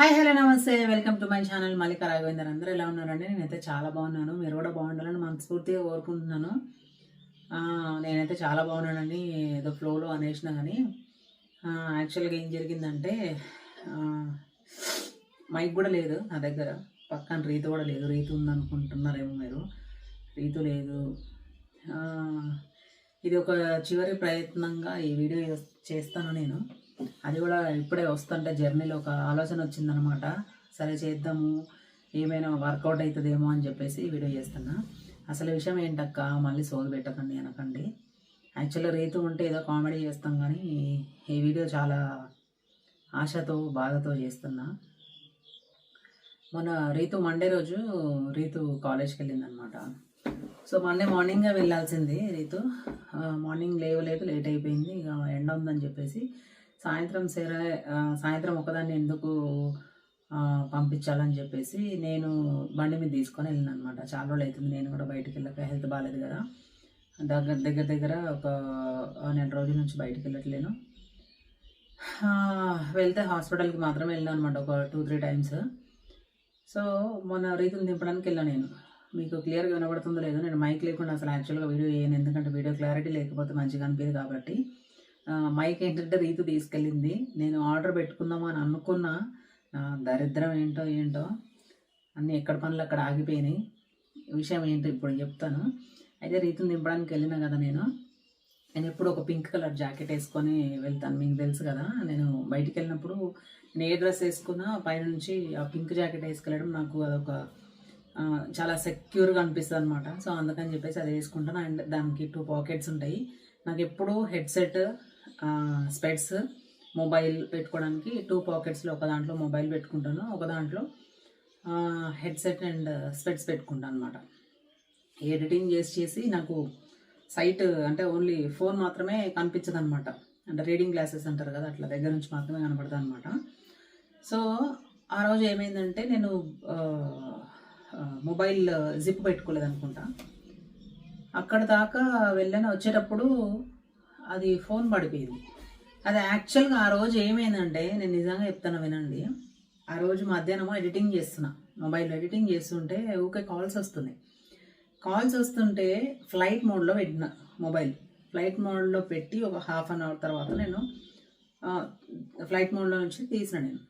Hi hello నమస్తే. Welcome to my channel Mallika Raghavender అందరూ ఎలా ఉన్నారండి? నేనైతే చాలా బాగున్నాను. మీరు కూడా బాగుండాలని మనస్ఫూర్తిగా కోరుకుంటున్నాను. నేనైతే చాలా బాగున్నానండి. ఏదో ఫ్లోలో అనేసిన కానీ యాక్చువల్గా ఏం జరిగిందంటే మైక్ కూడా లేదు నా దగ్గర. పక్కన రీతు కూడా లేదు. రీతు ఉందనుకుంటున్నారేమో మీరు. రీతు లేదు. ఇది ఒక చివరి ప్రయత్నంగా ఈ వీడియో చేస్తాను నేను. అది కూడా ఇప్పుడే వస్తుంటే జర్నీలో ఒక ఆలోచన వచ్చిందనమాట. సరే చేద్దాము ఏమైనా వర్కౌట్ అవుతుందేమో అని చెప్పేసి వీడియో చేస్తున్నా. అసలు విషయం ఏంటక్క? మళ్ళీ సోది పెట్టకండి అనకండి. యాక్చువల్గా రీతు ఉంటే ఏదో కామెడీ చేస్తాం కానీ ఈ వీడియో చాలా ఆశతో బాధతో చేస్తున్నా. మొన్న రీతు మండే రోజు రీతు కాలేజ్కి వెళ్ళిందనమాట. సో మండే మార్నింగ్గా వెళ్ళాల్సింది రీతు. మార్నింగ్ లేవలేదు లేట్ అయిపోయింది. ఇక ఎండ ఉందని చెప్పేసి సాయంత్రం సరే సాయంత్రం ఒకదాన్ని ఎందుకు పంపించాలని చెప్పేసి నేను బండి మీద తీసుకొని వెళ్ళిన అనమాట చాలా రోజులు అవుతుంది నేను కూడా బయటికి వెళ్ళక హెల్త్ బాగాలేదు కదా. దగ్గర దగ్గర దగ్గర ఒక నెల రోజుల నుంచి బయటికి వెళ్ళట్లేను. వెళ్తే హాస్పిటల్కి మాత్రం వెళ్ళాను అనమాట ఒక టూ త్రీ టైమ్స్. సో మొన్న రీతులు దింపడానికి వెళ్ళాను నేను. మీకు క్లియర్గా వినబడుతుందో లేదో నేను మైక్ లేకుండా అసలు యాక్చువల్గా వీడియో చేయను ఎందుకంటే వీడియో క్లారిటీ లేకపోతే మంచిగా అనిపించదు కాబట్టి. మైక్ ఏంటంటే రీతు తీసుకెళ్ళింది. నేను ఆర్డర్ పెట్టుకుందామని అని అనుకున్నా. దరిద్రం ఏంటో ఏంటో. అన్నీ ఎక్కడ పనులు అక్కడ ఆగిపోయినాయి. విషయం ఏంటో ఇప్పుడు చెప్తాను. అయితే రీతుని దింపడానికి వెళ్ళినా కదా నేను. నేను ఎప్పుడు ఒక పింక్ కలర్ జాకెట్ వేసుకొని వెళ్తాను. మీకు తెలుసు కదా. నేను బయటికి వెళ్ళినప్పుడు నేను ఏ డ్రెస్ వేసుకున్నా పైనుంచి ఆ పింక్ జాకెట్ వేసుకెళ్ళడం నాకు అదొక చాలా సెక్యూర్గా అనిపిస్తుంది అనమాట సో అందుకని చెప్పేసి అది వేసుకుంటాను. అండ్ దానికి టూ పాకెట్స్ ఉంటాయి. నాకు ఎప్పుడూ హెడ్సెట్ స్పెడ్స్ మొబైల్ పెట్టుకోవడానికి టూ పాకెట్స్లో ఒక దాంట్లో మొబైల్ పెట్టుకుంటాను. ఒక దాంట్లో హెడ్సెట్ అండ్ స్పెడ్స్ పెట్టుకుంటాను అనమాట ఎడిటింగ్ చేసి చేసి నాకు సైట్ అంటే ఓన్లీ ఫోన్ మాత్రమే కనిపించదు అనమాట అంటే రీడింగ్ గ్లాసెస్ అంటారు కదా అట్లా దగ్గర నుంచి మాత్రమే కనపడదు అనమాట సో ఆ రోజు ఏమైందంటే నేను మొబైల్ జిప్ పెట్టుకోలేదు అనుకుంటా అక్కడ దాకా వెళ్ళాను. వచ్చేటప్పుడు అది ఫోన్ పడిపోయింది. అది యాక్చువల్గా ఆ రోజు ఏమైందంటే నేను నిజంగా చెప్తాను వినండి. ఆ రోజు మధ్యాహ్నం ఎడిటింగ్ చేస్తున్నా. మొబైల్ ఎడిటింగ్ చేస్తుంటే ఊకే కాల్స్ వస్తున్నాయి. కాల్స్ వస్తుంటే ఫ్లైట్ మోడ్లో పెట్టిన మొబైల్. ఫ్లైట్ మోడ్లో పెట్టి ఒక హాఫ్ అన్ అవర్ తర్వాత నేను ఫ్లైట్ మోడ్లో నుంచి తీసిన నేను.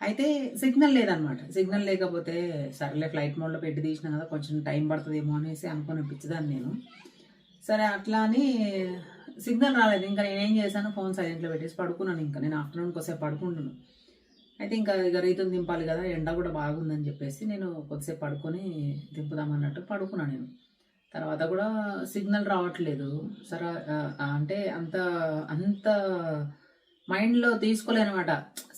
అయితే సిగ్నల్ లేదనమాట సిగ్నల్ లేకపోతే సర్లే ఫ్లైట్ మోడ్లో పెట్టి తీసిన కదా కొంచెం టైం పడుతుందేమో అనేసి అనుకుని పిచ్చిదాన్ని నేను. సరే అట్లా అని సిగ్నల్ రాలేదు. ఇంకా నేను ఏం చేశాను? ఫోన్ సైలెంట్లో పెట్టేసి పడుకున్నాను ఇంకా. నేను ఆఫ్టర్నూన్ కొద్దిసేపు పడుకుంటున్నాను. అయితే ఇంకా ఇక రీతుని దింపాలి కదా ఎండ కూడా బాగుందని చెప్పేసి నేను కొద్దిసేపు పడుకొని దింపుదామన్నట్టు పడుకున్నాను నేను. తర్వాత కూడా సిగ్నల్ రావట్లేదు. సరే అంటే అంత అంత మైండ్లో తీసుకోలేనమాట.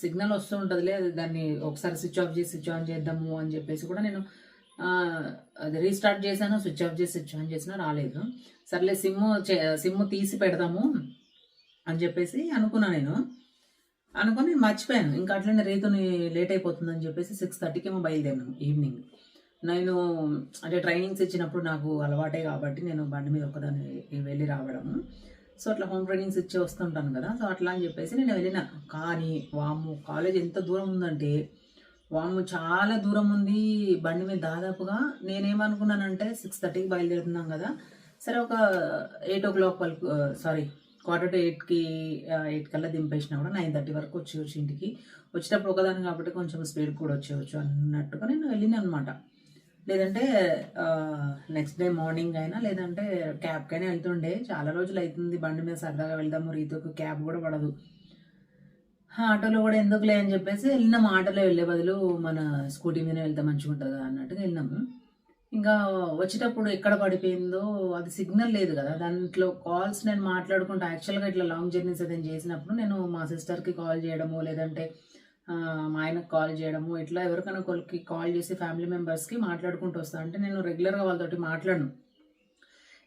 సిగ్నల్ వస్తూ ఉంటుందిలే దాన్ని ఒకసారి స్విచ్ ఆఫ్ చేసి స్విచ్ ఆన్ చేద్దాము అని చెప్పేసి కూడా నేను అది రీస్టార్ట్ చేశాను స్విచ్ ఆఫ్ చేసి స్విచ్ ఆన్ చేసినా రాలేదు. సర్లే సిమ్ సిమ్ తీసి పెడదాము అని చెప్పేసి అనుకున్నా నేను. అనుకుని మర్చిపోయాను. ఇంకా అట్లనే రీతుని లేట్ అయిపోతుందని చెప్పేసి సిక్స్ థర్టీకేమో బయలుదేరాను ఈవినింగ్ నేను అంటే ట్రైనింగ్స్ ఇచ్చినప్పుడు నాకు అలవాటే కాబట్టి నేను బండి మీద ఒకదాన్ని వెళ్ళి రావడము. సో అట్లా హోమ్ ట్రైనింగ్స్ ఇచ్చి వస్తుంటాను కదా. సో అట్లా అని చెప్పేసి నేను వెళ్ళిన. కానీ వాము కాలేజ్ ఎంత దూరం ఉందంటే వాము చాలా దూరం ఉంది బండి మీద దాదాపుగా. నేనేమనుకున్నానంటే సిక్స్ థర్టీకి బయలుదేరుతున్నాం కదా. సరే ఒక ఎయిట్ ఓ క్లాక్ వరకు సారీ క్వార్టర్ టు ఎయిట్కి ఎయిట్ కల్లా దింపేసినా కూడా నైన్ థర్టీ వరకు వచ్చేయచ్చు ఇంటికి. వచ్చేటప్పుడు ఒకదాని కాబట్టి కొంచెం స్పీడ్ కూడా వచ్చేయచ్చు అన్నట్టుగా నేను వెళ్ళిన అనమాట లేదంటే నెక్స్ట్ డే మార్నింగ్ అయినా లేదంటే క్యాబ్కైనా వెళ్తుండే. చాలా రోజులు అవుతుంది బండి మీద సరదాగా వెళ్దాము రీతుకు క్యాబ్ కూడా పడదు. ఆటోలో కూడా ఎందుకులే అని చెప్పేసి వెళ్ళినాం. ఆటోలో వెళ్ళే బదులు మన స్కూటీ మీద వెళ్తే మంచిగా ఉంటుంది కదా అన్నట్టుగా వెళ్ళినాము ఇంకా వచ్చేటప్పుడు ఎక్కడ పడిపోయిందో అది సిగ్నల్ లేదు కదా. దాంట్లో కాల్స్ నేను మాట్లాడుకుంటా. యాక్చువల్గా ఇట్లా లాంగ్ జర్నీస్ ఏదైనా చేసినప్పుడు నేను మా సిస్టర్కి కాల్ చేయడము లేదంటే మా ఆయనకు కాల్ చేయడము ఇట్లా ఎవరికైనా ఒకరికి కాల్ చేసి ఫ్యామిలీ మెంబర్స్కి మాట్లాడుకుంటూ వస్తా. అంటే నేను రెగ్యులర్గా వాళ్ళతోటి మాట్లాడను.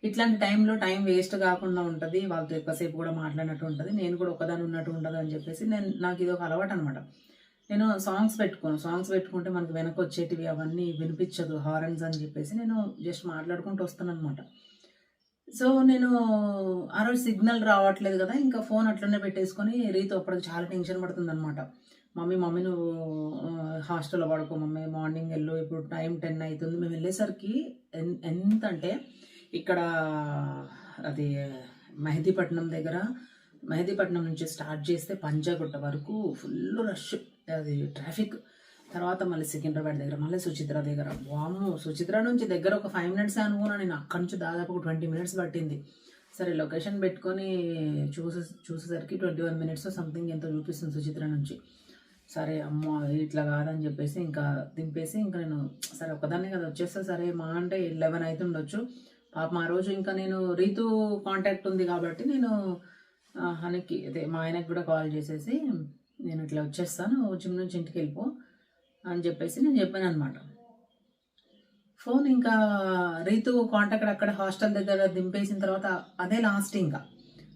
ఇట్లాంటి టైంలో టైం వేస్ట్ కాకుండా ఉంటుంది. వాళ్ళతో ఎక్కువసేపు కూడా మాట్లాడినట్టు ఉంటుంది. నేను కూడా ఒకదాని ఉన్నట్టు ఉండదు అని చెప్పేసి నేను నాకు ఇది ఒక అలవాటు అనమాట నేను సాంగ్స్ పెట్టుకోను. సాంగ్స్ పెట్టుకుంటే మనకు వెనక వచ్చేటివి అవన్నీ వినిపించదు. హారన్స్ అని చెప్పేసి నేను జస్ట్ మాట్లాడుకుంటూ వస్తాను అనమాట సో నేను ఆ రోజు సిగ్నల్ రావట్లేదు కదా ఇంకా ఫోన్ అట్లనే పెట్టేసుకొని రీతో అప్పటికి చాలా టెన్షన్ పడుతుంది అనమాట మమ్మీ మమ్మీ నువ్వు హాస్టల్లో పడుకో. మమ్మీ మార్నింగ్ వెళ్ళు ఇప్పుడు టైం టెన్ అవుతుంది. మేము వెళ్ళేసరికి ఎన్- ఎంత అంటే ఇక్కడ అది మెహదీపట్నం దగ్గర మెహదీపట్నం నుంచి స్టార్ట్ చేస్తే పంజాగుట్ట వరకు ఫుల్ రష్. అది ట్రాఫిక్. తర్వాత మళ్ళీ సికింద్రాబాద్ దగ్గర మళ్ళీ సుచిత్ర దగ్గర. వాము సుచిత్ర నుంచి దగ్గర ఒక ఫైవ్ మినిట్స్ అనుకున్నా నేను అక్కడి నుంచి దాదాపు ఒక ట్వంటీ మినిట్స్ పట్టింది. సరే లొకేషన్ పెట్టుకొని చూసే చూసేసరికి ట్వంటీ వన్ మినిట్స్ సంథింగ్ ఎంతో చూపిస్తుంది సుచిత్ర నుంచి. సరే అమ్మ ఇట్లా కాదని చెప్పేసి ఇంకా దింపేసి ఇంకా నేను సరే ఒకదాన్ని కదా వచ్చేస్తే సరే మా అంటే లెవెన్ అవుతుండొచ్చు పాపం ఆ రోజు ఇంకా నేను రీతు కాంటాక్ట్ ఉంది కాబట్టి నేను ఆ, హనకి అదే మా ఆయనకి కూడా కాల్ చేసేసి నేను ఇట్లా వచ్చేస్తాను జిమ్ నుంచి ఇంటికి వెళ్ళిపో అని చెప్పేసి నేను చెప్పాను అనమాట ఫోన్ ఇంకా రీతు కాంటాక్ట్ అక్కడ హాస్టల్ దగ్గర దింపేసిన తర్వాత అదే లాస్ట్ ఇంకా.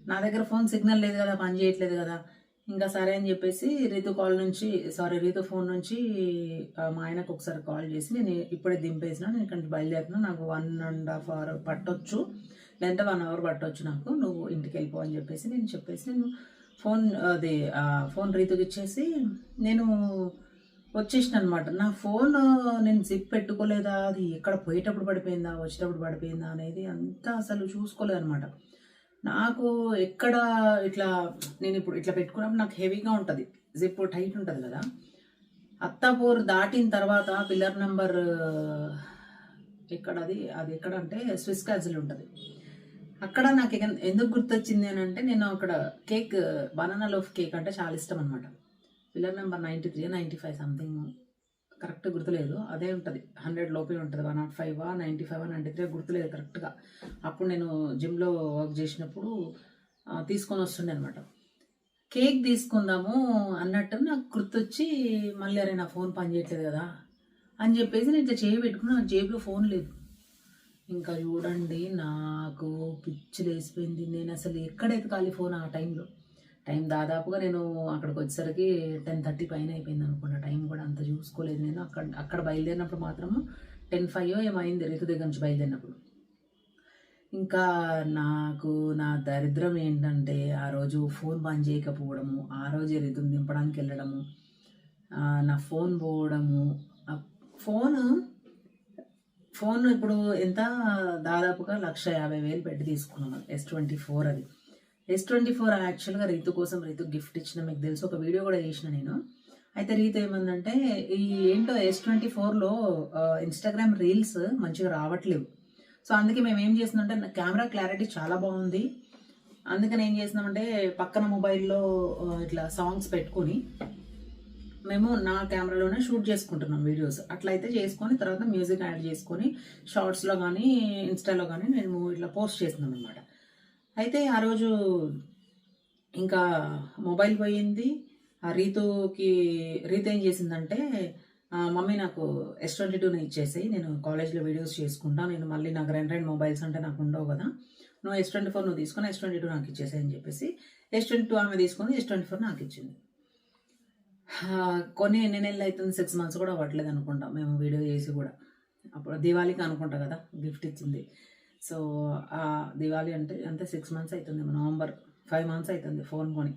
నా దగ్గర ఫోన్ సిగ్నల్ లేదు కదా పని చేయట్లేదు కదా. ఇంకా సరే అని చెప్పేసి రీతు కాల్ నుంచి సారీ రీతు ఫోన్ నుంచి మా ఆయనకు ఒకసారి కాల్ చేసి నేను ఇప్పుడే దింపేసిన నేను ఇక్కడ నుంచి నాకు వన్ అండ్ హాఫ్ అవర్ పట్టొచ్చు. లేదంటే వన్ అవర్ పట్టొచ్చు నాకు. నువ్వు ఇంటికి వెళ్ళిపో అని చెప్పేసి నేను చెప్పేసి నేను ఫోన్ అది ఫోన్ రీతుకి ఇచ్చేసి నేను వచ్చేసిన అనమాట నా ఫోన్ నేను జిప్ పెట్టుకోలేదా? అది ఎక్కడ పోయేటప్పుడు పడిపోయిందా? వచ్చేటప్పుడు పడిపోయిందా? అనేది అంతా అసలు చూసుకోలేదు అనమాట నాకు ఎక్కడ ఇట్లా నేను ఇప్పుడు ఇట్లా పెట్టుకున్నప్పుడు నాకు హెవీగా ఉంటుంది. జిప్ టైట్ ఉంటుంది కదా. అత్తాపూర్ దాటిన తర్వాత పిల్లర్ నెంబర్ ఎక్కడ అది అది ఎక్కడ అంటే స్విస్ క్యాజిల్ ఉంటుంది. అక్కడ నాకు ఎందుకు గుర్తొచ్చింది అని అంటే నేను అక్కడ కేక్ బనానా లోఫ్ కేక్ అంటే చాలా ఇష్టం అనమాట pillar number ninety three ninety five something correct గుర్తులేదు. అదే ఉంటుంది. హండ్రెడ్ లోపే ఉంటుంది. One naught five ninety five ninety three గుర్తులేదు కరెక్ట్గా. అప్పుడు నేను జిమ్లో వర్క్ చేసినప్పుడు తీసుకొని వస్తుండే అనమాట కేక్ తీసుకుందాము అన్నట్టు నాకు గుర్తొచ్చి మళ్ళీ అరే నా ఫోన్ పని చేయట్లేదు కదా అని చెప్పేసి నేను ఇట్లా చేయి పెట్టుకున్నా. జేబులో ఫోన్ లేదు. ఇంకా చూడండి నాకు పిచ్చి లేసిపోయింది నేను అసలు ఎక్కడ ఎతకాలి ఫోన్ ఆ టైంలో? టైం దాదాపుగా నేను అక్కడికి వచ్చేసరికి టెన్ థర్టీ పైన అయిపోయింది అనుకున్న. టైం కూడా అంత చూసుకోలేదు నేను. అక్కడ అక్కడ బయలుదేరినప్పుడు మాత్రము టెన్ ఫైవ్ ఏమైంది రేతు దగ్గర నుంచి బయలుదేరినప్పుడు. ఇంకా నాకు నా దరిద్రం ఏంటంటే ఆ రోజు ఫోన్ బంద్ చేయకపోవడము ఆ రోజే రితుని దింపడానికి వెళ్ళడము నా ఫోన్ పోవడము ఫోన్ ఫోన్ ఇప్పుడు ఎంత? దాదాపుగా లక్ష యాభై వేలు పెట్టి తీసుకున్నాను. ఎస్ ట్వంటీ ఫోర్ అది. ఎస్ ట్వంటీ ఫోర్ యాక్చువల్గా రీతు కోసం రీతు గిఫ్ట్ ఇచ్చిన మీకు తెలుసు ఒక వీడియో కూడా చేసిన నేను. అయితే రీతు ఏమందంటే ఈ ఏంటో ఎస్ ట్వంటీ ఫోర్లో ఇన్స్టాగ్రామ్ రీల్స్ మంచిగా రావట్లేవు. సో అందుకే మేము ఏం చేస్తున్నామంటే నా కెమెరా క్లారిటీ చాలా బాగుంది. అందుకని ఏం చేసినామంటే పక్కన మొబైల్లో ఇట్లా సాంగ్స్ పెట్టుకొని మేము నా కెమెరాలోనే షూట్ చేసుకుంటున్నాం వీడియోస్ అట్లయితే చేసుకొని తర్వాత మ్యూజిక్ యాడ్ చేసుకొని షార్ట్స్లో కానీ ఇన్స్టాలో కానీ మేము ఇట్లా పోస్ట్ చేస్తున్నాం అనమాట అయితే ఆ రోజు ఇంకా మొబైల్ పోయింది. ఆ రీతుకి రీతు ఏం చేసిందంటే మమ్మీ నాకు ఎస్ ట్వంటీ టూని ఇచ్చేసి నేను కాలేజ్లో వీడియోస్ చేసుకుంటా నేను మళ్ళీ నాకు రెండు రెండు మొబైల్స్ అంటే నాకు ఉండవు కదా నువ్వు ఎస్ ట్వంటీ ఫోర్ నువ్వు తీసుకొని ఎస్ ట్వంటీ టూ నాకు ఇచ్చేసాయి అని చెప్పేసి ఎస్ ట్వంటీ టూ ఆమె తీసుకొని ఎస్ ట్వంటీ ఫోర్ నాకు ఇచ్చింది. కొన్ని ఎన్ని నెలలు అవుతుంది సిక్స్ మంత్స్ కూడా అవ్వట్లేదు అనుకుంటాం మేము వీడియో చేసి కూడా. అప్పుడు దివాళికి అనుకుంటా కదా గిఫ్ట్ ఇచ్చింది. సో ఆ దివాళీ అంటే అంతే సిక్స్ మంత్స్ అవుతుంది నవంబర్ ఫైవ్ మంత్స్ అవుతుంది ఫోన్ కొని.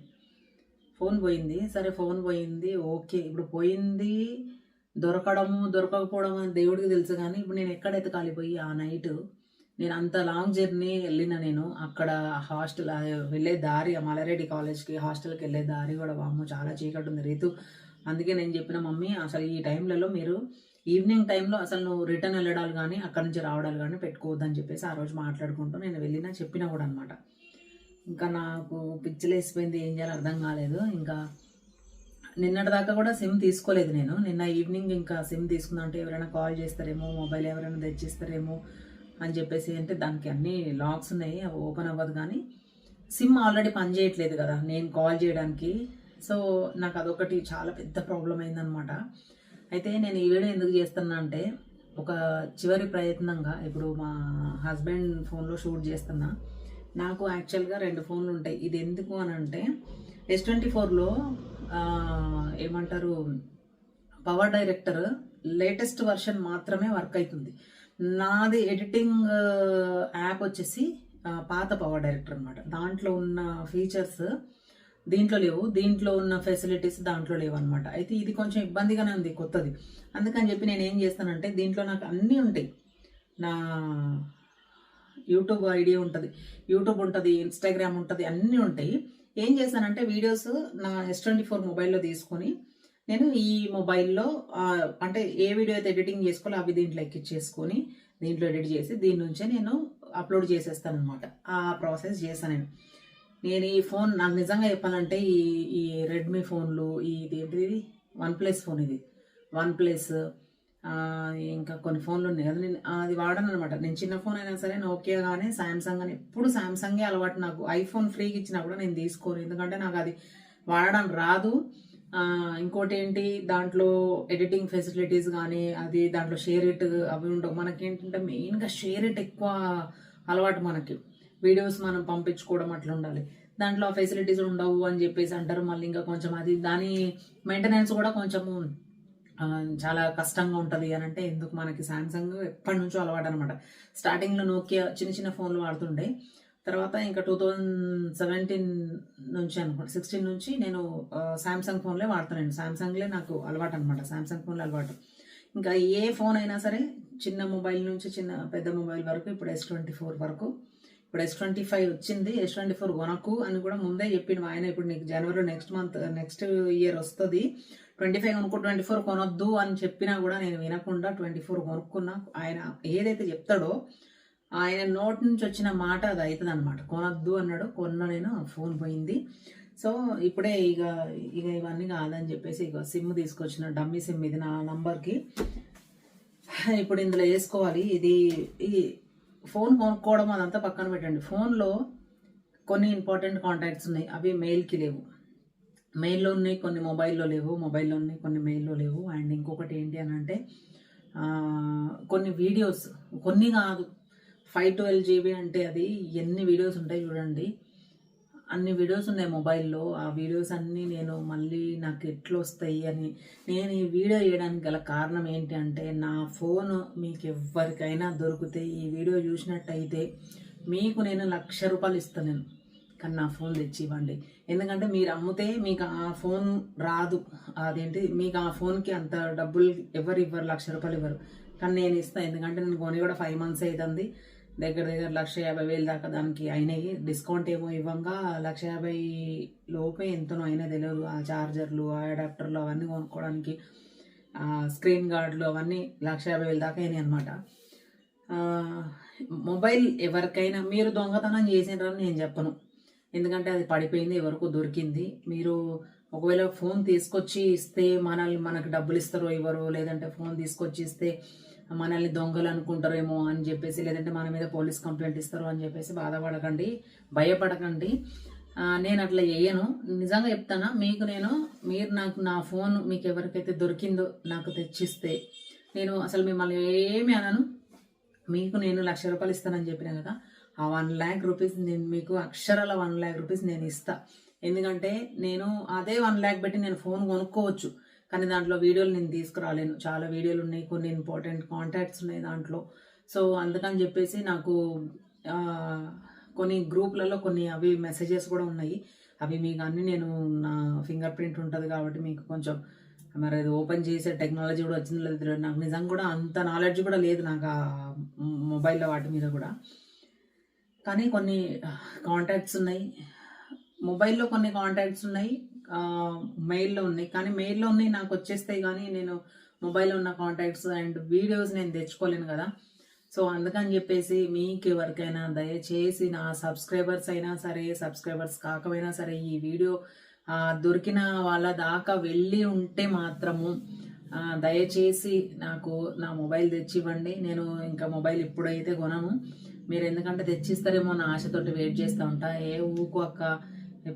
ఫోన్ పోయింది. సరే ఫోన్ పోయింది. ఓకే ఇప్పుడు పోయింది దొరకడము దొరకకపోవడం అని దేవుడికి తెలుసు కానీ ఇప్పుడు నేను ఎక్కడైతే కాలిపోయి ఆ నైట్ నేను అంత లాంగ్ జర్నీ వెళ్ళిన నేను అక్కడ హాస్టల్ వెళ్ళే దారి మలారెడ్డి కాలేజ్కి హాస్టల్కి వెళ్ళే దారి కూడా బామ్మ చాలా చీకటి ఉంది. రీతు అందుకే నేను చెప్పిన మమ్మీ అసలు ఈ టైంలలో మీరు ఈవినింగ్ టైంలో అసలు నువ్వు రిటర్న్ వెళ్ళడాలు కానీ అక్కడి నుంచి రావడాలు కానీ పెట్టుకోవద్దని చెప్పేసి ఆ రోజు మాట్లాడుకుంటూ నేను వెళ్ళినా చెప్పినా కూడా అనమాట ఇంకా నాకు పిచ్చిలేసిపోయింది ఏం చేయాలో అర్థం కాలేదు. ఇంకా నిన్నటి దాకా కూడా సిమ్ తీసుకోలేదు నేను. నిన్న ఈవినింగ్ ఇంకా సిమ్ తీసుకుందాం అంటే ఎవరైనా కాల్ చేస్తారేమో మొబైల్ ఎవరైనా తెచ్చిస్తారేమో అని చెప్పేసి అంటే దానికి అన్ని లాక్స్ ఉన్నాయి అవి ఓపెన్ అవ్వదు కానీ సిమ్ ఆల్రెడీ పని చేయట్లేదు కదా నేను కాల్ చేయడానికి. సో నాకు అదొకటి చాలా పెద్ద ప్రాబ్లం అయిందనమాట అయితే నేను ఈ వీడియో ఎందుకు చేస్తున్నా అంటే ఒక చివరి ప్రయత్నంగా ఇప్పుడు మా హస్బెండ్ ఫోన్లో షూట్ చేస్తున్నా. నాకు యాక్చువల్గా రెండు ఫోన్లు ఉంటాయి. ఇది ఎందుకు అని అంటే ఎస్ ట్వంటీ ఫోర్లో ఏమంటారు పవర్ డైరెక్టర్ లేటెస్ట్ వర్షన్ మాత్రమే వర్క్ అవుతుంది నాది ఎడిటింగ్ యాప్ వచ్చేసి పాత పవర్ డైరెక్టర్ అనమాట దాంట్లో ఉన్న ఫీచర్స్ దీంట్లో లేవు. దీంట్లో ఉన్న ఫెసిలిటీస్ దాంట్లో లేవు అనమాట అయితే ఇది కొంచెం ఇబ్బందిగానే ఉంది కొత్తది. అందుకని చెప్పి నేను ఏం చేస్తానంటే దీంట్లో నాకు అన్నీ ఉంటాయి. నా యూట్యూబ్ ఐడి ఉంటుంది యూట్యూబ్ ఉంటుంది ఇన్స్టాగ్రామ్ ఉంటుంది అన్నీ ఉంటాయి. ఏం చేశానంటే వీడియోస్ నా ఎస్ ట్వంటీ ఫోర్ మొబైల్లో తీసుకొని నేను ఈ మొబైల్లో అంటే ఏ వీడియో అయితే ఎడిటింగ్ చేసుకోవాలో అవి దీంట్లో ఎక్కిచ్చేసుకొని దీంట్లో ఎడిట్ చేసి దీని నుంచే నేను అప్లోడ్ చేసేస్తాను అనమాట ఆ ప్రాసెస్ చేశాను నేను. నేను ఈ ఫోన్ నాకు నిజంగా చెప్పాలంటే ఈ ఈ రెడ్మీ ఫోన్లు ఇది ఏంటిది ఇది? వన్ ప్లస్ ఫోన్ ఇది. వన్ ప్లస్ ఇంకా కొన్ని ఫోన్లు ఉన్నాయి. కదా నేను అది వాడను అనమాట నేను చిన్న ఫోన్ అయినా సరే నోకియా కానీ సామ్సంగ్ కానీ ఎప్పుడు సామ్సంగే అలవాటు నాకు. ఐఫోన్ ఫ్రీకి ఇచ్చినా కూడా నేను తీసుకోను. ఎందుకంటే నాకు అది వాడడం రాదు. ఇంకోటి ఏంటి? దాంట్లో ఎడిటింగ్ ఫెసిలిటీస్ కానీ అది దాంట్లో షేర్ ఇట్ అవి ఉండవు. మనకేంటంటే మెయిన్గా షేర్ ఇట్ ఎక్కువ అలవాటు మనకి. వీడియోస్ మనం పంపించుకోవడం అట్లా ఉండాలి. దాంట్లో ఫెసిలిటీస్ ఉండవు అని చెప్పేసి అంటారు. మళ్ళీ ఇంకా కొంచెం అది దాని మెయింటెనెన్స్ కూడా కొంచెము చాలా కష్టంగా ఉంటుంది అని అంటే ఎందుకు మనకి శాంసంగ్ ఎప్పటి నుంచో అలవాటు అనమాట స్టార్టింగ్లో నోకియా చిన్న చిన్న ఫోన్లు వాడుతుండే. తర్వాత ఇంకా టూ థౌజండ్ సెవెంటీన్ నుంచి అనుకోండి సిక్స్టీన్ నుంచి నేను శాంసంగ్ ఫోన్లే వాడుతున్నాను. శాంసంగ్లే నాకు అలవాటు అనమాట సామ్సంగ్ ఫోన్లు అలవాటు. ఇంకా ఏ ఫోన్ అయినా సరే చిన్న మొబైల్ నుంచి చిన్న పెద్ద మొబైల్ వరకు ఇప్పుడు ఎస్ ట్వంటీ ఫోర్ వరకు ఇప్పుడు ఎస్ ట్వంటీ ఫైవ్ వచ్చింది ఎస్ ట్వంటీ ఫోర్ కొనకు అని కూడా ముందే చెప్పిండు ఆయన. ఇప్పుడు నీకు జనవరిలో నెక్స్ట్ మంత్ నెక్స్ట్ ఇయర్ వస్తుంది. ట్వంటీ ఫైవ్ కొనుక్కో ట్వంటీ ఫోర్ కొనొద్దు అని చెప్పినా కూడా నేను వినకుండా ట్వంటీ ఫోర్ కొనుక్కున్నా. ఆయన ఏదైతే చెప్తాడో ఆయన నోటి నుంచి వచ్చిన మాట అది అవుతుంది అనమాట కొనొద్దు అన్నాడు. కొన్న నేను ఫోన్ పోయింది. సో ఇప్పుడే ఇక ఇక ఇవన్నీ కాదని చెప్పేసి ఇక సిమ్ తీసుకొచ్చిన డమ్మీ సిమ్ ఇది నా నంబర్కి ఇప్పుడు ఇందులో వేసుకోవాలి. ఇది ఫోన్ కొనుక్కోవడం అదంతా పక్కన పెట్టండి. ఫోన్లో కొన్ని ఇంపార్టెంట్ కాంటాక్ట్స్ ఉన్నాయి. అవి మెయిల్కి లేవు. మెయిల్లో ఉన్నాయి కొన్ని మొబైల్లో లేవు. మొబైల్లో ఉన్నాయి కొన్ని మెయిల్లో లేవు. అండ్ ఇంకొకటి ఏంటి అని అంటే కొన్ని వీడియోస్. కొన్ని కాదు. ఫైవ్ ట్వెల్వ్ జీబీ అంటే అది ఎన్ని వీడియోస్ ఉంటాయి చూడండి. అన్ని వీడియోస్ ఉన్నాయి మొబైల్లో ఆ వీడియోస్ అన్నీ నేను మళ్ళీ నాకు ఎట్లా వస్తాయి అని నేను ఈ వీడియో వేయడానికి గల కారణం ఏంటి అంటే నా ఫోన్ మీకు ఎవరికైనా దొరికితే ఈ వీడియో చూసినట్టయితే మీకు నేను లక్ష రూపాయలు ఇస్తాను నేను. కానీ నా ఫోన్ తెచ్చి ఇవ్వండి. ఎందుకంటే మీరు అమ్మితే మీకు ఆ ఫోన్ రాదు. అదేంటి? మీకు ఆ ఫోన్కి అంత డబ్బులు ఎవరు ఇవ్వరు లక్ష రూపాయలు ఇవ్వరు. కానీ నేను ఇస్తాను ఎందుకంటే నేను కొని కూడా ఫైవ్ మంత్స్ అవుతుంది. దగ్గర దగ్గర లక్ష యాభై వేలు దాకా దానికి అయినాయి. డిస్కౌంట్ ఏమో ఇవ్వంగా లక్ష యాభై లోపే ఎంతనో అయినా తెలియదు. ఆ చార్జర్లు ఆ అడాప్టర్లు అవన్నీ కొనుక్కోవడానికి స్క్రీన్ గార్డులు అవన్నీ లక్ష యాభై వేలు దాకా అయినాయి అనమాట మొబైల్ ఎవరికైనా మీరు దొంగతనం చేసినారని నేను చెప్పను. ఎందుకంటే అది పడిపోయింది ఎవరికో దొరికింది. మీరు ఒకవేళ ఫోన్ తీసుకొచ్చి ఇస్తే మనల్ని మనకు డబ్బులు ఇస్తారో ఇవ్వరో లేదంటే ఫోన్ తీసుకొచ్చి ఇస్తే మనల్ని దొంగలు అనుకుంటారేమో అని చెప్పేసి లేదంటే మన మీద పోలీస్ కంప్లైంట్ ఇస్తారు అని చెప్పేసి బాధపడకండి భయపడకండి. నేను అట్లా చేయను నిజంగా చెప్తానా మీకు నేను మీరు నాకు నా ఫోన్ మీకు ఎవరికైతే దొరికిందో నాకు తెచ్చిస్తే నేను అసలు మిమ్మల్ని ఏమి అనను. మీకు నేను లక్ష రూపాయలు ఇస్తానని చెప్పిన కదా ఆ వన్ ల్యాక్ రూపీస్ నేను మీకు అక్షరాల వన్ ల్యాక్ రూపీస్ నేను ఇస్తా. ఎందుకంటే నేను అదే వన్ ల్యాక్ పెట్టి నేను ఫోన్ కొనుక్కోవచ్చు. కానీ దాంట్లో వీడియోలు నేను తీసుకురాలేను. చాలా వీడియోలు ఉన్నాయి కొన్ని ఇంపార్టెంట్ కాంటాక్ట్స్ ఉన్నాయి దాంట్లో. సో అందుకని చెప్పేసి నాకు కొన్ని గ్రూప్లలో కొన్ని అవి మెసేజెస్ కూడా ఉన్నాయి. అవి మీకు అన్ని నేను నా ఫింగర్ ప్రింట్ ఉంటుంది కాబట్టి మీకు కొంచెం మరి అది ఓపెన్ చేసే టెక్నాలజీ కూడా వచ్చింది లేదు తెలియదు. నాకు నిజంగా కూడా అంత నాలెడ్జ్ కూడా లేదు నాకు ఆ మొబైల్లో వాటి మీద కూడా. కానీ కొన్ని కాంటాక్ట్స్ ఉన్నాయి. మొబైల్లో కొన్ని కాంటాక్ట్స్ ఉన్నాయి. మెయిల్లో ఉన్నాయి. కానీ మెయిల్లో ఉన్నాయి నాకు వచ్చేస్తాయి కానీ నేను మొబైల్లో ఉన్న కాంటాక్ట్స్ అండ్ వీడియోస్ నేను తెచ్చుకోలేను కదా. సో అందుకని చెప్పేసి మీకు ఎవరికైనా దయచేసి నా సబ్స్క్రైబర్స్ అయినా సరే సబ్స్క్రైబర్స్ కాకపోయినా సరే ఈ వీడియో దొరికిన వాళ్ళ దాకా వెళ్ళి ఉంటే మాత్రము దయచేసి నాకు నా మొబైల్ తెచ్చివ్వండి. నేను ఇంకా మొబైల్ ఇప్పుడైతే కొనను. మీరు ఎందుకంటే తెచ్చిస్తారేమో నా ఆశతోటి వెయిట్ చేస్తూ ఉంటా. ఏ ఊకు అక్క?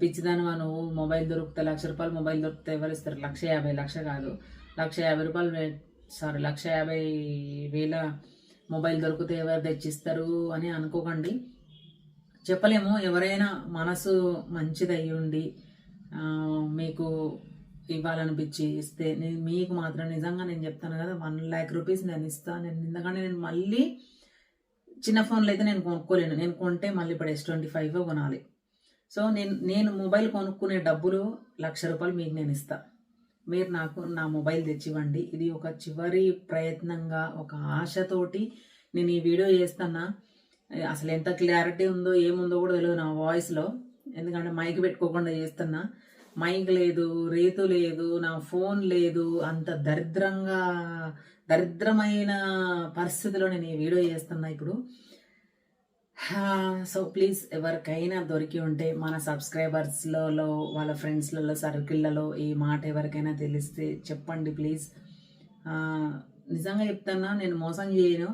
పిచ్చిదానివా నువ్వు మొబైల్ దొరికితే లక్ష రూపాయలు మొబైల్ దొరికితే ఎవరు ఇస్తారు లక్ష యాభై లక్ష కాదు. లక్ష యాభై రూపాయలు సారీ లక్ష యాభై వేల మొబైల్ దొరికితే ఎవరు తెచ్చిస్తారు అని అనుకోకండి. చెప్పలేము ఎవరైనా మనసు మంచిదయ్యుండి ఉండి మీకు ఇవ్వాలనిపించి ఇస్తే నేను మీకు మాత్రం నిజంగా నేను చెప్తాను కదా వన్ ల్యాక్ రూపీస్ నేను ఇస్తాను నేను ఎందుకంటే నేను మళ్ళీ చిన్న ఫోన్లు అయితే నేను కొనుక్కోలేను. నేను కొంటే మళ్ళీ ఇప్పుడు ఎస్ ట్వంటీ ఫైవ్ కొనాలి. సో నేను నేను మొబైల్ కొనుక్కునే డబ్బులు లక్ష రూపాయలు మీకు నేను ఇస్తా. మీరు నాకు నా మొబైల్ తెచ్చివ్వండి. ఇది ఒక చివరి ప్రయత్నంగా ఒక ఆశతోటి నేను ఈ వీడియో చేస్తున్నా అసలు ఎంత క్లారిటీ ఉందో ఏముందో కూడా తెలియదు నా వాయిస్లో. ఎందుకంటే మైక్ పెట్టుకోకుండా చేస్తున్నా. మైక్ లేదు రేతు లేదు నా ఫోన్ లేదు. అంత దరిద్రంగా దరిద్రమైన పరిస్థితిలో నేను ఈ వీడియో చేస్తున్నా ఇప్పుడు. సో ప్లీజ్ ఎవరికైనా దొరికి ఉంటే మన సబ్స్క్రైబర్స్లలో వాళ్ళ ఫ్రెండ్స్లలో సర్కిల్లలో ఈ మాట ఎవరికైనా తెలిస్తే చెప్పండి ప్లీజ్ నిజంగా చెప్తున్నా నేను మోసం చేయను.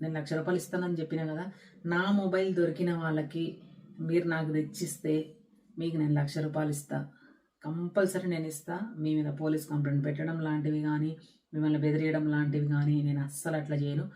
నేను లక్ష రూపాయలు ఇస్తానని చెప్పిన కదా నా మొబైల్ దొరికిన వాళ్ళకి మీరు నాకు తెచ్చిస్తే మీకు నేను లక్ష రూపాయలు ఇస్తా. కంపల్సరీ నేను ఇస్తా. మీ మీద పోలీస్ కంప్లైంట్ పెట్టడం లాంటివి కానీ మిమ్మల్ని బెదిరియడం లాంటివి కానీ నేను అస్సలు అట్లా చేయను.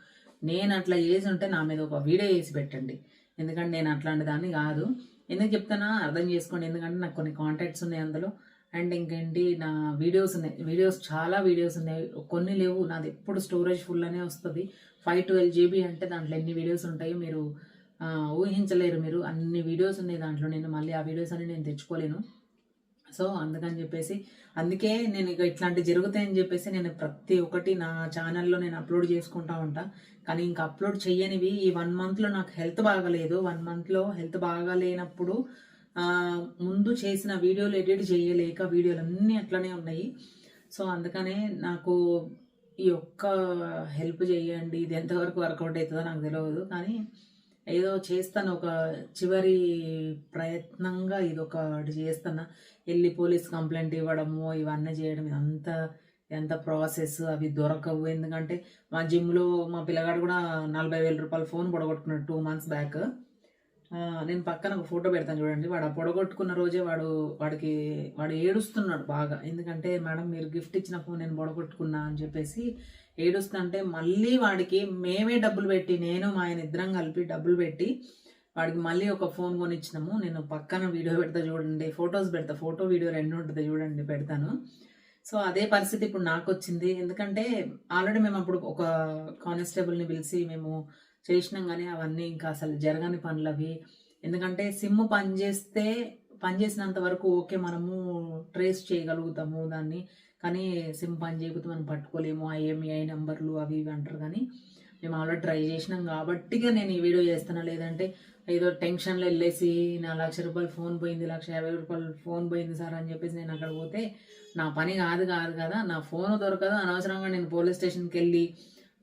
నేను అట్లా చేసి ఉంటే నా మీద ఒక వీడియో వేసి పెట్టండి. ఎందుకంటే నేను అట్లాంటి దాన్ని కాదు. ఎందుకు చెప్తానా అర్థం చేసుకోండి. ఎందుకంటే నాకు కొన్ని కాంటాక్ట్స్ ఉన్నాయి అందులో. అండ్ ఇంకేంటి? నా వీడియోస్ ఉన్నాయి. వీడియోస్ చాలా వీడియోస్ ఉన్నాయి. కొన్ని లేవు. నాది ఎప్పుడు స్టోరేజ్ ఫుల్ అనే వస్తుంది. ఫైవ్ ట్వెల్వ్ జీబీ అంటే దాంట్లో ఎన్ని వీడియోస్ ఉంటాయి మీరు ఊహించలేరు మీరు. అన్ని వీడియోస్ ఉన్నాయి దాంట్లో. నేను మళ్ళీ ఆ వీడియోస్ అని నేను తెచ్చుకోలేను. సో అందుకని చెప్పేసి అందుకే నేను ఇక ఇట్లాంటివి జరుగుతాయని చెప్పేసి నేను ప్రతి ఒక్కటి నా ఛానల్లో నేను అప్లోడ్ చేసుకుంటా ఉంటా. కానీ ఇంకా అప్లోడ్ చేయనివి ఈ వన్ మంత్లో నాకు హెల్త్ బాగాలేదు. వన్ మంత్లో హెల్త్ బాగాలేనప్పుడు ముందు చేసిన వీడియోలు ఎడిట్ చేయలేక వీడియోలు అన్నీ అట్లనే ఉన్నాయి. సో అందుకనే నాకు ఈ ఒక్క హెల్ప్ చేయండి ఇది ఎంతవరకు వర్కౌట్ అవుతుందో నాకు తెలియదు కానీ ఏదో చేస్తాను ఒక చివరి ప్రయత్నంగా ఇది ఒకటి చేస్తున్నా వెళ్ళి పోలీస్ కంప్లైంట్ ఇవ్వడము ఇవన్నీ చేయడం అంత ఎంత ప్రాసెస్ అవి దొరకవు. ఎందుకంటే మా జిమ్లో మా పిల్లగాడు కూడా నలభై వేల రూపాయల ఫోన్ పొడగొట్టుకున్నాడు టూ మంత్స్ బ్యాక్. నేను పక్కన ఒక ఫోటో పెడతాను చూడండి. వాడు ఆ పొడగొట్టుకున్న రోజే వాడు వాడికి వాడు ఏడుస్తున్నాడు బాగా. ఎందుకంటే మేడం మీరు గిఫ్ట్ ఇచ్చిన ఫోన్ నేను పొడగొట్టుకున్నా అని చెప్పేసి ఏడుస్తుంటే మళ్ళీ వాడికి మేమే డబ్బులు పెట్టి నేను మా ఆయన ఇద్దరం కలిపి డబ్బులు పెట్టి వాడికి మళ్ళీ ఒక ఫోన్ కొనిచ్చినాము. నేను పక్కన వీడియో పెడతా చూడండి. ఫొటోస్ పెడతా. ఫోటో వీడియో రెండు ఉంటుంది చూడండి పెడతాను. సో అదే పరిస్థితి ఇప్పుడు నాకు వచ్చింది. ఎందుకంటే ఆల్రెడీ మేము అప్పుడు ఒక కానిస్టేబుల్ని పిలిచి మేము చేసినాం కానీ అవన్నీ ఇంకా అసలు జరగని పనులు అవి ఎందుకంటే సిమ్ పనిచేస్తే పనిచేసినంత వరకు ఓకే మనము ట్రేస్ చేయగలుగుతాము దాన్ని. కానీ సిమ్ పని చేయకపోతే మనం పట్టుకోలేము. ఐఎంఈఐ నెంబర్లు అవి ఇవి అంటారు కానీ మేము ఆల్రెడీ ట్రై చేసినాం కాబట్టిగా నేను ఈ వీడియో చేస్తున్నా. లేదంటే ఏదో టెన్షన్లో వెళ్ళేసి నా లక్ష రూపాయలు ఫోన్ పోయింది లక్ష యాభై రూపాయలు ఫోన్ పోయింది సార్ అని చెప్పేసి నేను అక్కడ పోతే నా పని కాదు కాదు కదా నా ఫోన్ దొరకదు. అనవసరంగా నేను పోలీస్ స్టేషన్కి వెళ్ళి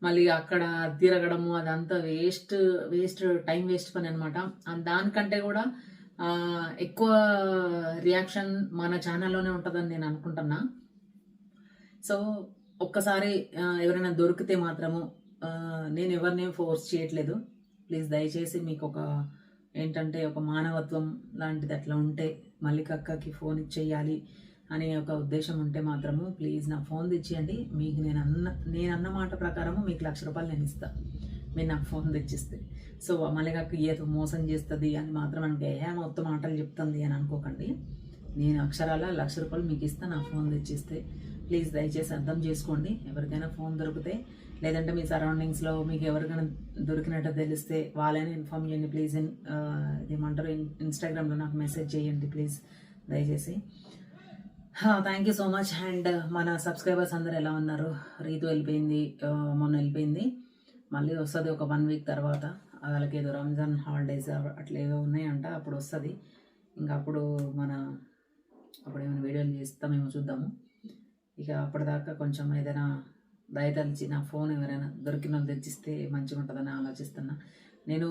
మళ్ళీ అక్కడ తిరగడము అదంతా వేస్ట్ వేస్ట్ టైం వేస్ట్ పని అనమాట దానికంటే కూడా ఎక్కువ రియాక్షన్ మన ఛానల్లోనే ఉంటుందని నేను అనుకుంటున్నా. సో ఒక్కసారి ఎవరైనా దొరికితే మాత్రము నేను ఎవరిని ఫోర్స్ చేయట్లేదు. ప్లీజ్ దయచేసి మీకు ఒక ఏంటంటే ఒక మానవత్వం లాంటిది అట్లా ఉంటే మల్లికక్కకి ఫోన్ ఇచ్చేయాలి. అనే ఒక ఉద్దేశం ఉంటే మాత్రము ప్లీజ్ నా ఫోన్ తెచ్చేయండి. మీకు నేను అన్న నేను అన్న మాట ప్రకారము మీకు లక్ష రూపాయలు నేను ఇస్తాను మీరు నాకు ఫోన్ తెచ్చిస్తే. సో మల్లికక్క ఏదో మోసం చేస్తుంది అని మాత్రం మనకి ఏ మొత్తం మాటలు చెప్తుంది అని అనుకోకండి. నేను అక్షరాల లక్ష రూపాయలు మీకు ఇస్తా నా ఫోన్ తెచ్చిస్తే. ప్లీజ్ దయచేసి అర్థం చేసుకోండి. ఎవరికైనా ఫోన్ దొరికితే లేదంటే మీ సరౌండింగ్స్లో మీకు ఎవరికైనా దొరికినట్టు తెలిస్తే వాళ్ళని ఇన్ఫామ్ చేయండి. ప్లీజ్ ఏమంటారు ఇన్స్టాగ్రామ్లో నాకు మెసేజ్ చేయండి ప్లీజ్ దయచేసి. Thank you so much and మన సబ్స్క్రైబర్స్ అందరు ఎలా ఉన్నారు? రీతు వెళ్ళిపోయింది మొన్న వెళ్ళిపోయింది. మళ్ళీ వస్తుంది ఒక వన్ వీక్ తర్వాత. వాళ్ళకి ఏదో రంజాన్ హాలిడేస్ అట్లా ఏవో ఉన్నాయంట అప్పుడు వస్తుంది. ఇంకా అప్పుడు మన అప్పుడు ఏమైనా వీడియోలు చేస్తామేమో చూద్దాము. ఇక అప్పటిదాకా కొంచెం ఏదైనా దయతలిచి నా ఫోన్ ఎవరైనా దొరికిన వాళ్ళు తెచ్చిస్తే మంచిగా ఉంటుందని ఆలోచిస్తున్నా. నేను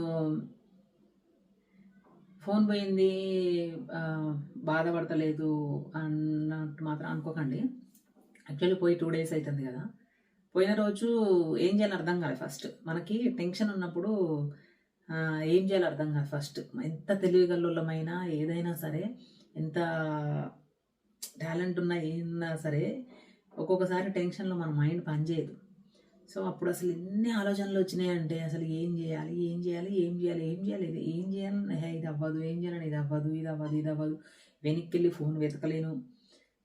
ఫోన్ పోయింది బాధపడతలేదు అన్నట్టు మాత్రం అనుకోకండి. యాక్చువల్లీ పోయి టూ డేస్ అవుతుంది కదా. పోయిన రోజు ఏం చేయాలో అర్థం కాదు ఫస్ట్. మనకి టెన్షన్ ఉన్నప్పుడు ఏం చేయాలో అర్థం కాదు ఫస్ట్. ఎంత తెలివిగల్లులమైనా ఏదైనా సరే ఎంత టాలెంట్ ఉన్నా ఏదైనా సరే ఒక్కొక్కసారి టెన్షన్లో మన మైండ్ పనిచేయదు. సో అప్పుడు అసలు ఎన్ని ఆలోచనలు వచ్చినాయంటే అసలు ఏం చేయాలి ఏం చేయాలి ఏం చేయాలి ఏం చేయాలి? ఇది ఏం చేయాలని హే, ఇది అవ్వదు ఏం చేయాలని? ఇది అవ్వదు ఇది అవ్వదు ఇది అవ్వదు. వెనక్కి వెళ్ళి ఫోన్ వెతకలేను.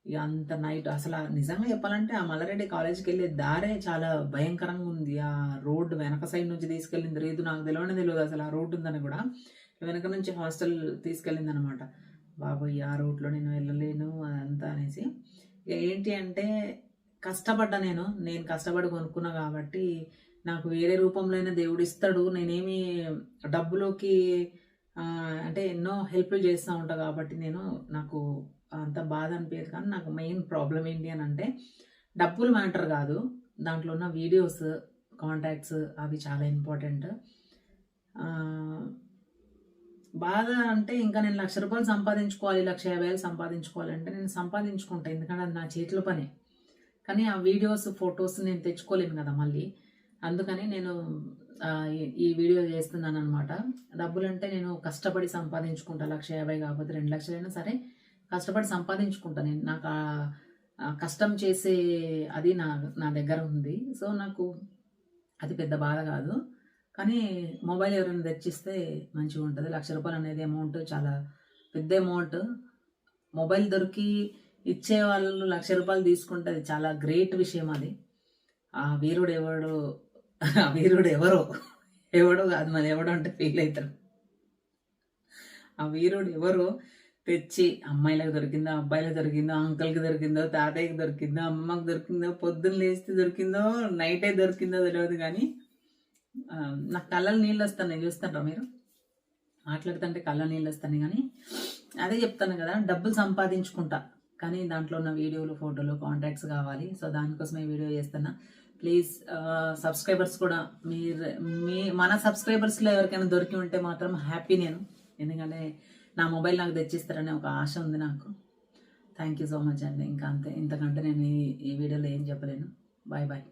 ఇక అంత నైట్ అసలు నిజంగా చెప్పాలంటే ఆ మల్లారెడ్డి కాలేజ్కి వెళ్ళే దారే చాలా భయంకరంగా ఉంది. ఆ రోడ్డు వెనక సైడ్ నుంచి తీసుకెళ్ళింది రేదు నాకు తెలియనే తెలియదు అసలు ఆ రోడ్డు ఉందని కూడా. వెనక నుంచి హాస్టల్ తీసుకెళ్ళింది అనమాట బాబోయ్ ఆ రోడ్లో నేను వెళ్ళలేను అదంతా అనేసి. ఇక ఏంటి అంటే కష్టపడ్డా నేను. నేను కష్టపడి కొనుక్కున్నా కాబట్టి నాకు వేరే రూపంలో అయినా దేవుడు ఇస్తాడు. నేనేమి డబ్బులోకి అంటే ఎన్నో హెల్ప్లు చేస్తూ ఉంటా కాబట్టి నేను నాకు అంత బాధ అనిపించదు. కానీ నాకు మెయిన్ ప్రాబ్లం ఏంటి అని అంటే డబ్బులు మ్యాటర్ కాదు. దాంట్లో ఉన్న వీడియోస్ కాంటాక్ట్స్ అవి చాలా ఇంపార్టెంట్. బాధ అంటే ఇంకా నేను లక్ష రూపాయలు సంపాదించుకోవాలి లక్ష యాభై వేలు సంపాదించుకోవాలంటే నేను సంపాదించుకుంటాను ఎందుకంటే అది నా చేతిలో పని. కానీ ఆ వీడియోస్ ఫొటోస్ నేను తెచ్చుకోలేను కదా మళ్ళీ. అందుకని నేను ఈ- వీడియో చేస్తున్నాను అనమాట డబ్బులు అంటే నేను కష్టపడి సంపాదించుకుంటా. లక్ష యాభై కాకపోతే రెండు లక్షలైనా సరే కష్టపడి సంపాదించుకుంటా నేను. నాకు కష్టం చేసే అది నా నా దగ్గర ఉంది. సో నాకు అది పెద్ద బాధ కాదు. కానీ మొబైల్ ఎవరైనా తెచ్చిస్తే మంచిగా ఉంటుంది లక్ష రూపాయలు అనేది అమౌంట్ చాలా పెద్ద అమౌంట్. మొబైల్ దొరికి ఇచ్చే వాళ్ళు లక్ష రూపాయలు తీసుకుంటే అది చాలా గ్రేట్ విషయం అది. ఆ వీరుడు ఎవడు? ఆ వీరుడు ఎవరో? ఎవడో కాదు మరి ఎవడో అంటే ఫీల్ అవుతారు ఆ వీరుడు ఎవరో తెచ్చి అమ్మాయిలకు దొరికిందో అబ్బాయిలకు దొరికిందో అంకుల్కి దొరికిందో తాతయ్యకి దొరికిందో అమ్మకి దొరికిందో పొద్దున్న లేస్తే దొరికిందో నైటే దొరికిందో తెలియదు కానీ నా నాకు నీళ్ళు వస్తున్నాయి చూస్తారా మీరు. మాట్లాడుతుంటే కళ్ళ నీళ్ళు వస్తాను కానీ అదే చెప్తాను కదా డబ్బులు సంపాదించుకుంటా. కానీ దాంట్లో ఉన్న వీడియోలు ఫోటోలు కాంటాక్ట్స్ కావాలి. సో దానికోసమే వీడియో చేస్తున్నా. ప్లీజ్ సబ్స్క్రైబర్స్ కూడా మీరు మీ మన సబ్స్క్రైబర్స్లో ఎవరికైనా దొరికి ఉంటే మాత్రం హ్యాపీ నేను. ఎందుకంటే నా మొబైల్ నాకు తెచ్చిస్తారనే ఒక ఆశ ఉంది నాకు. థ్యాంక్ యూ సో మచ్ అండి. ఇంకా అంతే. ఇంతకంటే నేను ఈ ఈ వీడియోలో ఏం చెప్పలేను. Bye bye